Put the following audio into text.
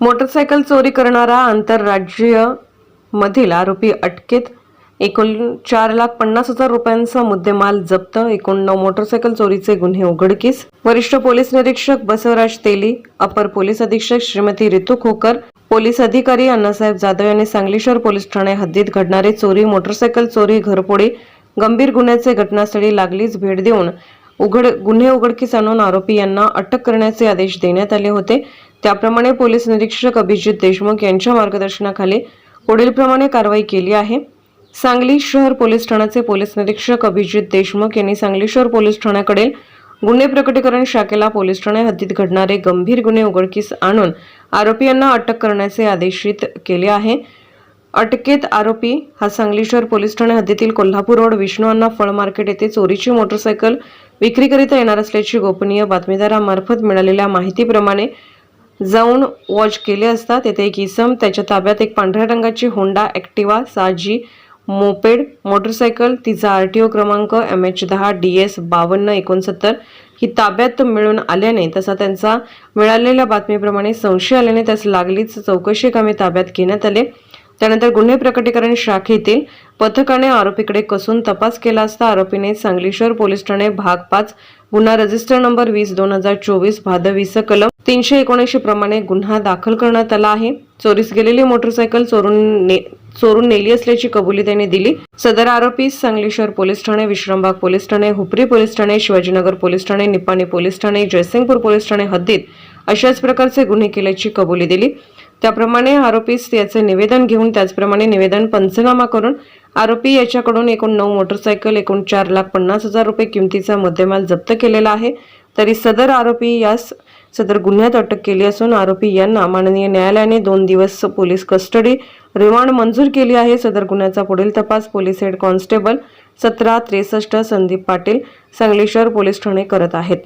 Motorcycle चोरी करणारा आंतरराज्यीय मधील आरोपी अटकेत. एकूण चार लाख पन्नास हजार रुपयांचा मुद्देमाल जप्त. एकूण नऊ मोटरसायकल चोरीचे गुन्हे उघडकीस. वरिष्ठ पोलीस निरीक्षक बसवराज तेली अपर पोलीस अधीक्षक श्रीमती रितू खोकर पोलीस अधिकारी अण्णासाहेब जाधव यांनी सांगली शहर पोलीस ठाणे हद्दीत घडणारे चोरी मोटरसायकल चोरी घरपोडी गंभीर गुन्ह्याचे घटनास्थळी लागलीच भेट देऊन उघड गुन्हे उघडकीस आणून आरोपी यांना अटक करण्याचे आदेश देण्यात आले होते. त्याप्रमाणे पोलीस निरीक्षक अभिजित देशमुख यांच्या मार्गदर्शनाखाली पुढीलप्रमाणे कारवाई केली आहे. सांगली शहर पोलीस ठाण्याचे पोलीस निरीक्षक अभिजित देशमुख यांनी सांगली शहर पोलीस ठाण्याकडील गुन्हे प्रकटीकरण शाखेला पोलीस ठाणे हद्दीत घडणारे गंभीर गुन्हे उघडकीस आणून आरोपी यांना अटक करण्याचे आदेशित केले आहे. अटकेत आरोपी हा सांगली शहर पोलीस ठाणे हद्दीतील कोल्हापूर रोड विष्णू अण्णा फळ मार्केट येथे चोरीची मोटरसायकल विक्रीकरिता येणार असल्याची गोपनीय बातमीदारामार्फत मिळालेल्या माहितीप्रमाणे जाऊन वॉच केले असता तेथे एक इसम त्याच्या ताब्यात एक पांढऱ्या रंगाची होंडा ॲक्टिवा साजी मोपेड मोटरसायकल तिचा आर टी ओ क्रमांक एम एच दहा डी एस बावन्न एकोणसत्तर. ही ताब्यात मिळून आल्याने तसा त्यांचा मिळालेल्या बातमीप्रमाणे संशय आल्याने त्यास लागलीच चौकशी कामे ताब्यात घेण्यात आले. त्यानंतर गुन्हे प्रकटीकरण शाखेतील पथकाने आरोपीकडे कसून तपास केला असता आरोपीने सांगली शहर पोलीस ठाणे भाग पाच गुन्हा रजिस्टर नंबर वीस दोन हजार चोवीस भादवीस कलम तीनशे एकोणऐंशी प्रमाणे गुन्हा दाखल करण्यात आला आहे. चोरीस गेलेली मोटरसायकल चोरून ने चोरून नेली असल्याची कबुली त्यांनी दिली. सदर आरोपी सांगली शहर पोलीस ठाणे विश्रामबाग पोलीस ठाणे हुपरी पोलीस ठाणे शिवाजीनगर पोलीस ठाणे निपाणी पोलीस ठाणे जयसिंगपूर पोलीस ठाणे हद्दीत अशाच प्रकारचे गुन्हे केल्याची कबुली दिली. त्याप्रमाणे आरोपीस याचे निवेदन घेऊन त्याचप्रमाणे निवेदन पंचनामा करून आरोपी याच्याकडून एकूण नऊ मोटरसायकल एकूण चार लाख पन्नास हजार रुपये किमतीचा मुद्देमाल जप्त केलेला आहे. तरी सदर आरोपी यास सदर गुन्ह्यात अटक केली असून आरोपी यांना माननीय न्यायालयाने दोन दिवस पोलीस कस्टडी रिमांड मंजूर केली आहे. सदर गुन्ह्याचा पुढील तपास पोलीस हेड कॉन्स्टेबल सतरा त्रेसष्ट संदीप पाटील सांगली शहर पोलीस ठाणे करत आहेत.